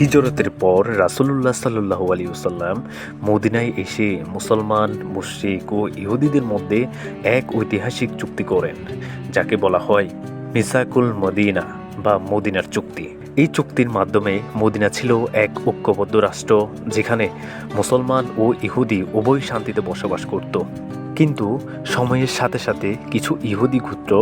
হিজরতের পর রাসুলুল্লাহ সাল্লু আলী সাল্লাম মদিনায় এসে মুসলমান, মুশরিক ও ইহুদিদের মধ্যে এক ঐতিহাসিক চুক্তি করেন, যাকে বলা হয় মিসাকুল মদিনা বা মদিনার চুক্তি। এই চুক্তির মাধ্যমে মদিনা ছিল এক ঐক্যবদ্ধ রাষ্ট্র, যেখানে মুসলমান ও ইহুদি উভয় শান্তিতে বসবাস করত। কিন্তু সময়ের সাথে সাথে কিছু ইহুদি গোত্র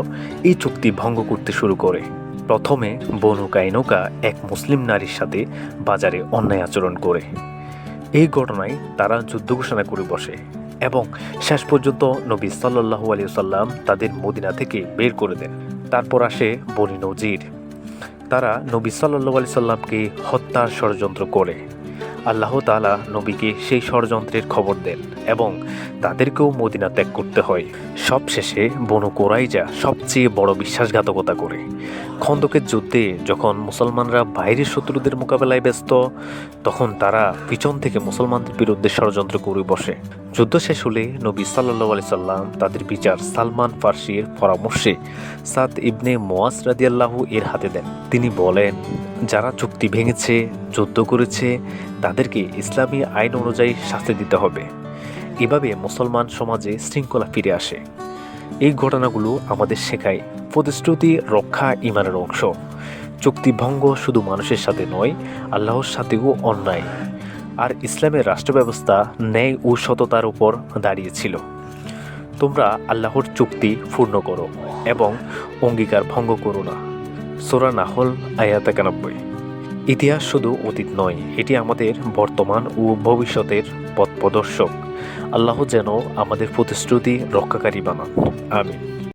এই চুক্তি ভঙ্গ করতে শুরু করে। প্রথমে বনু কাইনুকা এক মুসলিম নারীর সাথে বাজারে অন্যায় আচরণ করে। এই ঘটনায় তারা যুদ্ধ ঘোষণা করে বসে এবং শেষ পর্যন্ত নবী সাল্লাহ আলিয়াল্লাম তাদের মদিনা থেকে বের করে দেন। তারপর আসে বনি নজির। তারা নবী সাল্লাহ আলি সাল্লামকে হত্যার ষড়যন্ত্র করে। আল্লাহ তাআলা নবীকে সেই ষড়যন্ত্রের খবর দেন এবং তাদেরকেও মদিনা ত্যাগ করতে হয়। সবশেষে বনু কোরাইজা সবচেয়ে বড় বিশ্বাসঘাতকতা করে। খন্দকের যুদ্ধে যখন মুসলমানরা বাইরের শত্রুদের মোকাবেলায় ব্যস্ত, তখন তারা পিছন থেকে মুসলমানদের বিরুদ্ধে ষড়যন্ত্র করে বসে। যুদ্ধ শেষ হলে নবী সাল্লাহ আলি সাল্লাম তাদের বিচার সালমান ফার্সির পরামর্শে সাদ ইবনে মোয়াজ রাদিয়াল্লাহু এর হাতে দেন। তিনি বলেন যারা চুক্তি ভেঙেছে, যুদ্ধ করেছে, তাদেরকে ইসলামী আইন অনুযায়ী শাস্তি দিতে হবে। এভাবে মুসলমান সমাজে শৃঙ্খলা ফিরে আসে। এই ঘটনাগুলো আমাদের শেখায় প্রতিশ্রুতি, রক্ষা, ইমানের অংশ। চুক্তিভঙ্গ শুধু মানুষের সাথে নয়, আল্লাহর সাথেও অন্যায়। আর ইসলামের রাষ্ট্র ব্যবস্থা ন্যায় ও সততার উপর দাঁড়িয়েছিল। তোমরা আল্লাহর চুক্তি পূর্ণ করো এবং অঙ্গীকার ভঙ্গ করো না। সোরা নাহল, আয়াত একানব্বই। ইতিহাস শুধু অতীত নয়, এটি আমাদের বর্তমান ও ভবিষ্যতের পথ প্রদর্শক। আল্লাহ যেন আমাদের প্রতিশ্রুতি রক্ষাকারী বানান। আমিন।